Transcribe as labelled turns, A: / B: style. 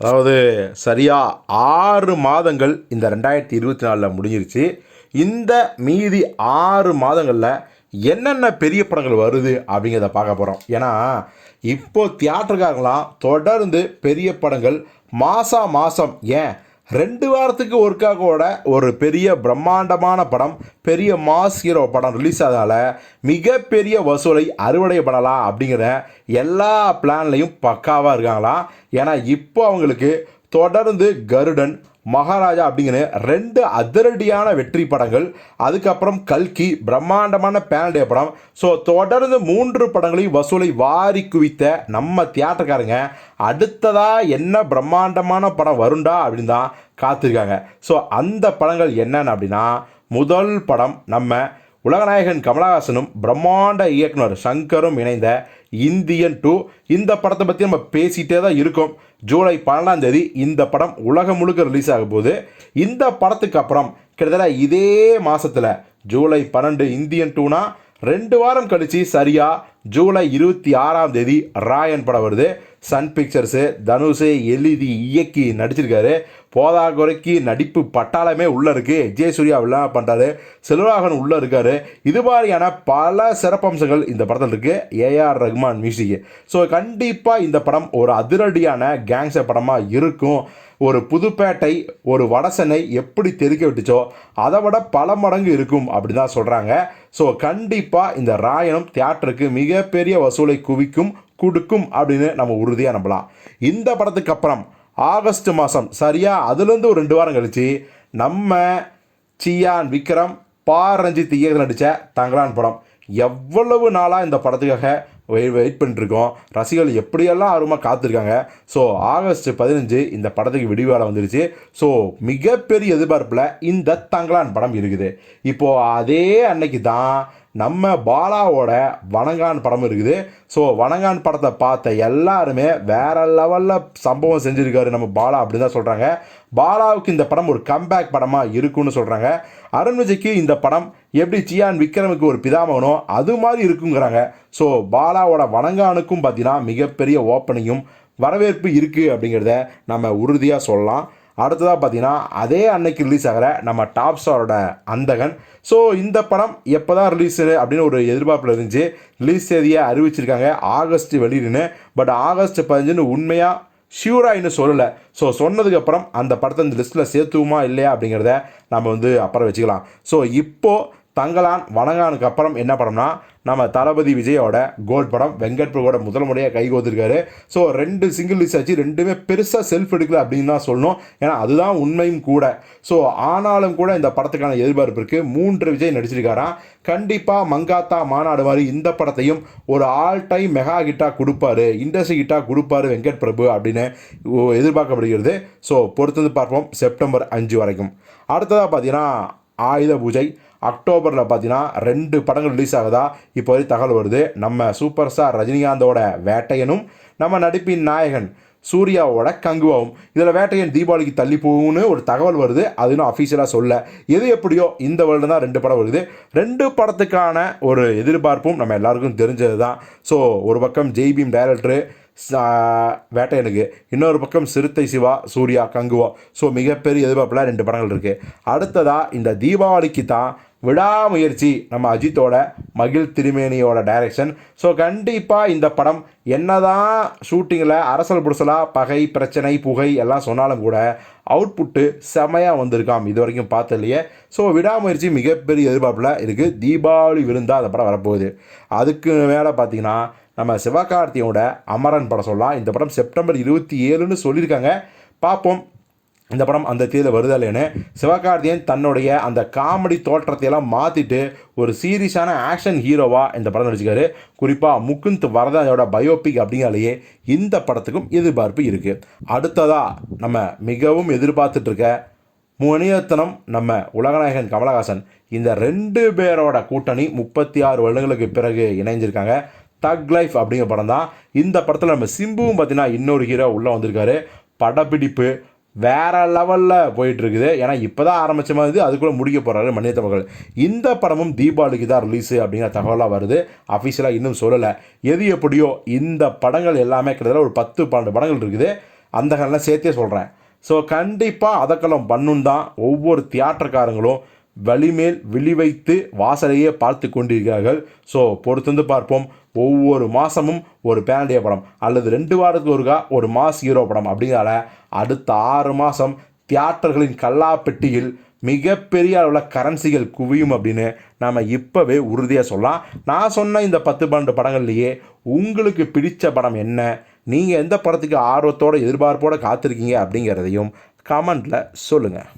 A: அதாவது சரியாக ஆறு மாதங்கள் இந்த ரெண்டாயிரத்தி இருபத்தி நாலில் முடிஞ்சிருச்சு. இந்த மீதி ஆறு மாதங்களில் என்னென்ன பெரிய படங்கள் வருது அப்படிங்கிறத பார்க்க போகிறோம் ஏன்னா இப்போ தியேட்டருக்காரங்களாம் தொடர்ந்து பெரிய படங்கள் மாதம் மாதம் ஏன் ரெண்டு வாரத்துக்கு ஒருக்கா கூட ஒரு பெரிய பிரம்மாண்டமான படம் பெரிய மாஸ் ஹீரோ படம் ரிலீஸ் ஆனதால மிகப்பெரிய வசூலை அறுவடை பண்ணலாம் அப்படிங்கிற எல்லா பிளான்லையும் பக்காவாக இருக்காங்களாம். ஏன்னா இப்போ அவங்களுக்கு தொடர்ந்து கருடன் மகாராஜா அப்படிங்கிற ரெண்டு அதிரடியான வெற்றி படங்கள் அதுக்கப்புறம் கல்கி பிரம்மாண்டமான பேனடே படம். ஸோ தொடர்ந்து மூன்று படங்களையும் வசூலை வாரி குவித்த நம்ம தியேட்டர்காரங்க அடுத்ததாக என்ன பிரம்மாண்டமான படம் வருண்டா அப்படின்னு தான் காத்திருக்காங்க. ஸோ அந்த படங்கள் என்னென்ன அப்படின்னா முதல் படம் நம்ம உலகநாயகன் கமலஹாசனும் பிரம்மாண்ட இயக்குனர் சங்கரும் இணைந்த இந்தியன் டூ. இந்த படத்தை பற்றி நம்ம பேசிகிட்டே தான் இருக்கோம். ஜூலை பன்னெண்டாம் தேதி இந்த படம் உலகம் முழுக்க ரிலீஸ் ஆக போது இந்த படத்துக்கு அப்புறம் கிட்டத்தட்ட இதே மாதத்தில் ஜூலை பன்னெண்டு இந்தியன் டூனா ரெண்டு வாரம் கழித்து சரியாக ஜூலை இருபத்தி ஆறாம் தேதி ராயன் படம் வருது. சன் பிக்சர்ஸு தனுஷு எழுதி இயக்கி நடிச்சிருக்காரு. போதா குறைக்கு நடிப்பு பட்டாளமே உள்ளே இருக்குது ஜெயசூர்யா விழா பண்ணுறாரு செல்வராகன் உள்ளே இருக்காரு. இது மாதிரியான பல சிறப்பம்சங்கள் இந்த படத்தில் இருக்குது ஏஆர் ரஹ்மான் மியூசிக்கு ஸோ கண்டிப்பாக இந்த படம் ஒரு அதிரடியான கேங்ஸ்டர் படமாக இருக்கும். ஒரு புதுப்பேட்டை ஒரு வடசனை எப்படி தெருக்க விட்டுச்சோ அதை விட பல மடங்கு இருக்கும் அப்படி தான் சொல்கிறாங்க ஸோ கண்டிப்பாக இந்த ராயனம் தியேட்டருக்கு மிகப்பெரிய வசூலை குவிக்கும் கொடுக்கும் அப்படின்னு நம்ம உறுதியாக நம்பலாம். இந்த படத்துக்கு அப்புறம் ஆகஸ்ட் மாதம் சரியாக அதுலேருந்து ஒரு ரெண்டு வாரம் கழித்து நம்ம சியான் விக்ரம் பா ரஞ்சித் நடித்த தங்கலான் படம். எவ்வளவு நாளாக இந்த படத்துக்காக வெயிட் வெயிட் பண்ணிட்டுருக்கோம். ரசிகர்கள் எப்படியெல்லாம் ஆர்வமாக காத்திருக்காங்க. ஸோ ஆகஸ்ட் பதினஞ்சு இந்த படத்துக்கு விடிவாள வந்துருச்சு. ஸோ மிகப்பெரிய எதிர்பார்ப்பில் இந்த தங்கலான் படம் இருக்குது. இப்போது அதே அன்னைக்கு தான் நம்ம பாலாவோட வணங்கான் படம் இருக்குது. ஸோ வணங்கான் படத்தை பார்த்த எல்லாருமே வேற லெவலில் சம்பவம் செஞ்சுருக்காரு நம்ம பாலா அப்படின்னு தான் சொல்கிறாங்க பாலாவுக்கு இந்த படம் ஒரு கம்பேக் படமாக இருக்குன்னு சொல்கிறாங்க அருண் விஜய்க்கு இந்த படம் எப்படி சியான் விக்ரமுக்கு ஒரு பிதாமகனோ அது மாதிரி இருக்குங்கிறாங்க. ஸோ பாலாவோட வணங்கானுக்கும் பார்த்தீங்கன்னா மிகப்பெரிய ஓப்பனிங்கும் வரவேற்பு இருக்குது அப்படிங்கிறத நம்ம உறுதியாக சொல்லலாம். அடுத்ததாக பார்த்தீங்கன்னா அதே அன்னைக்கு ரிலீஸ் ஆகிற நம்ம டாப் ஸ்டாரோட அந்தகன். ஸோ இந்த படம் எப்போ தான் ரிலீஸ் அப்படின்னு ஒரு எதிர்பார்ப்பில் இருந்துச்சு. ரிலீஸ் தேதியை அறிவிச்சிருக்காங்க. ஆகஸ்ட் வெளியிடுன்னு. பட் ஆகஸ்ட் பதினஞ்சுன்னு உண்மையாக ஷியூராக இன்னும் சொல்லலை. ஸோ சொன்னதுக்கப்புறம் அந்த படத்தை இந்த லிஸ்ட்டில் சேர்த்துவோமா இல்லையா அப்படிங்கிறத நம்ம வந்து அப்புறம் வச்சுக்கலாம். ஸோ இப்போது தங்கலான் வணங்கானுக்கு அப்புறம் என்ன படம்னா நம்ம தளபதி விஜயோட கோல்ட் படம் வெங்கட் பிரபுவோட முதல் முறையாக கை கோத்திருக்காரு. ஸோ ரெண்டு சிங்கிள் லிஸ்ட் ஆச்சு. ரெண்டுமே பெருசாக செல்ஃப் எடுக்கல அப்படின்னு தான் சொல்லணும். ஏன்னா அதுதான் உண்மையும் கூட. ஸோ ஆனாலும் கூட இந்த படத்துக்கான எதிர்பார்ப்பு இருக்குது மூன்று விஜய் நடிச்சிருக்காராம். கண்டிப்பாக மங்காத்தா மாநாடு மாதிரி இந்த படத்தையும் ஒரு ஆல் டைம் மெகா கிட்டாக கொடுப்பாரு. இண்டஸ்ட்ரி கிட்டாக கொடுப்பாரு வெங்கட் பிரபு அப்படின்னு எதிர்பார்க்கப்படுகிறது. ஸோ பொறுத்தது பார்ப்போம். செப்டம்பர் அஞ்சு வரைக்கும். அடுத்ததாக பார்த்தீங்கன்னா ஆயுத பூஜை. அக்டோபரில் பார்த்தீங்கன்னா ரெண்டு படங்கள் ரிலீஸ் ஆகுதா? இப்போ வரை தகவல் வருது. நம்ம சூப்பர் ஸ்டார் ரஜினிகாந்தோட வேட்டையனும் நம்ம நடிப்பின் நாயகன் சூர்யாவோட கங்குவாவும். இதில் வேட்டையன் தீபாவளிக்கு தள்ளி போகும்னு ஒரு தகவல் வருது. அது இன்னும் அஃபீஷியலாக சொல்ல. எது எப்படியோ இந்த வருடம் தான் ரெண்டு படம் வருது. ரெண்டு படத்துக்கான ஒரு எதிர்பார்ப்பும் நம்ம எல்லாருக்கும் தெரிஞ்சது தான் ஸோ ஒரு பக்கம் ஜெய்பீம் டைரக்டரு வேட்டையனுக்கு இன்னொரு பக்கம் சிறுத்தை சிவா சூர்யா கங்குவா. ஸோ மிகப்பெரிய எதிர்பார்ப்பில் ரெண்டு படங்கள் இருக்குது அடுத்ததாக இந்த தீபாவளிக்கு தான் விடாமுயற்சி நம்ம அஜித்தோட மகிழ் திருமேனியோட டைரக்ஷன் ஸோ கண்டிப்பாக இந்த படம் என்னதான் ஷூட்டிங்கில் அரசல் புரசலாக பகை பிரச்சனை புகை எல்லாம் சொன்னாலும் கூட அவுட்புட்டு செமையாக வந்திருக்காம். இது வரைக்கும் பார்த்தலையே ஸோ விடாமுயற்சி மிகப்பெரிய எதிர்பார்ப்பில் இருக்குது தீபாவளி விருந்தா அந்த படம் வரப்போகுது. அதுக்கு மேலே பார்த்தீங்கன்னா நம்ம சிவகார்த்தியோட அமரன் படம் சொல்லலாம். இந்த படம் செப்டம்பர் இருபத்தி ஏழுன்னு சொல்லியிருக்காங்க. பார்ப்போம். இந்த படம் அந்த தேதியில் வருதா சிவகார்த்தியன் தன்னுடைய அந்த காமெடி தோற்றத்தையெல்லாம் மாற்றிட்டு ஒரு சீரியஸான ஆக்ஷன் ஹீரோவாக இந்த படம் நடிச்சிருக்காரு. குறிப்பாக முகுந்த் வரதாஜோட பயோபிக் அப்படிங்கிறாலேயே இந்த படத்துக்கும் எதிர்பார்ப்பு இருக்குது அடுத்ததாக நம்ம மிகவும் எதிர்பார்த்துட்ருக்க முனியத்தனம் நம்ம உலகநாயகன் கமலஹாசன். இந்த ரெண்டு பேரோட கூட்டணி முப்பத்தி ஆறு வருடங்களுக்கு பிறகு இணைஞ்சிருக்காங்க. தக் லைஃப் அப்படிங்கிற படம் தான் இந்த படத்தில் நம்ம சிம்புவும் பார்த்தீங்கன்னா இன்னொரு ஹீரோ உள்ளே வந்திருக்காரு. படப்பிடிப்பு வேற லெவலில் போயிட்டுருக்குது. ஏன்னா இப்போ தான் ஆரம்பிச்ச மாதிரி அதுக்குள்ளே முடிக்க போகிறாரு மன்னியத்த மகள். இந்த படமும் தீபாவளிக்கு தான் ரிலீஸு அப்படிங்கிற தகவலாக வருது. அஃபிஷியலாக இன்னும் சொல்லலை. எது எப்படியோ இந்த படங்கள் எல்லாமே கிட்டத்தட்ட ஒரு பத்து பன்னெண்டு படங்கள் இருக்குது. அந்த கணலாம் சேர்த்தே சொல்கிறேன் ஸோ கண்டிப்பாக அதக்கலம் பண்ணும் தான் ஒவ்வொரு தியேட்டர்காரங்களும் வலிமேல் விழிவைத்து வாசலையே பார்த்து கொண்டிருக்கிறார்கள். ஸோ பொறுத்திருந்து பார்ப்போம். ஒவ்வொரு மாதமும் ஒரு பேண்டிய படம். அல்லது ரெண்டு வாரத்துக்கு ஒருக்கா ஒரு மாஸ் ஹீரோ படம். அப்படிங்கிறதால அடுத்த ஆறு மாதம் தியேட்டர்களின் கல்லாப்பெட்டியில் மிகப்பெரிய அளவில் கரன்சிகள் குவியும் அப்படின்னு நாம் இப்போவே உறுதியாக சொல்லலாம். நான் சொன்ன இந்த பத்து பன்னெண்டு படங்கள்லேயே உங்களுக்கு பிடித்த படம் என்ன? நீங்கள் எந்த படத்துக்கு ஆர்வத்தோட எதிர்பார்ப்போடு காத்திருக்கீங்க அப்படிங்கிறதையும் கமெண்ட்டில் சொல்லுங்கள்